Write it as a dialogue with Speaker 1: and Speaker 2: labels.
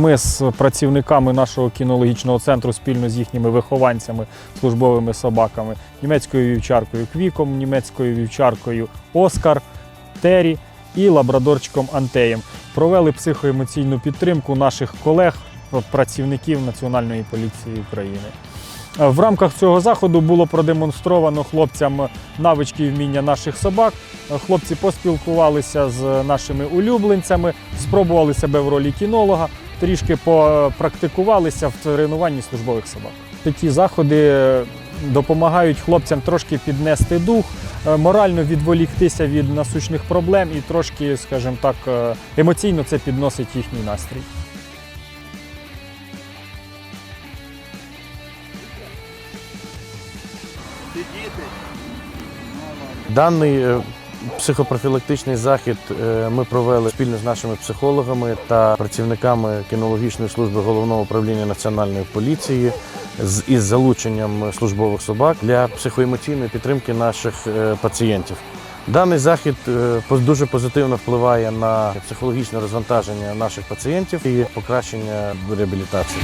Speaker 1: Ми з працівниками нашого кінологічного центру спільно з їхніми вихованцями, службовими собаками, німецькою вівчаркою Квіком, німецькою вівчаркою Оскар, Террі і лабрадорчиком Антеєм провели психоемоційну підтримку наших колег, працівників Національної поліції України. В рамках цього заходу було продемонстровано хлопцям навички і вміння наших собак. Хлопці поспілкувалися з нашими улюбленцями, спробували себе в ролі кінолога, трішки попрактикувалися в тренуванні службових собак. Такі заходи допомагають хлопцям трошки піднести дух, е, морально відволіктися від насущних проблем і трошки, скажімо так, е, емоційно це підносить їхній настрій.
Speaker 2: Даний е, психопрофілактичний захід е, ми провели спільно з нашими психологами та працівниками кінологічної служби головного управління національної поліції із залученням службових собак для психоемоційної підтримки наших е, пацієнтів. Даний захід е, дуже позитивно впливає на психологічне розвантаження наших пацієнтів і покращення реабілітації.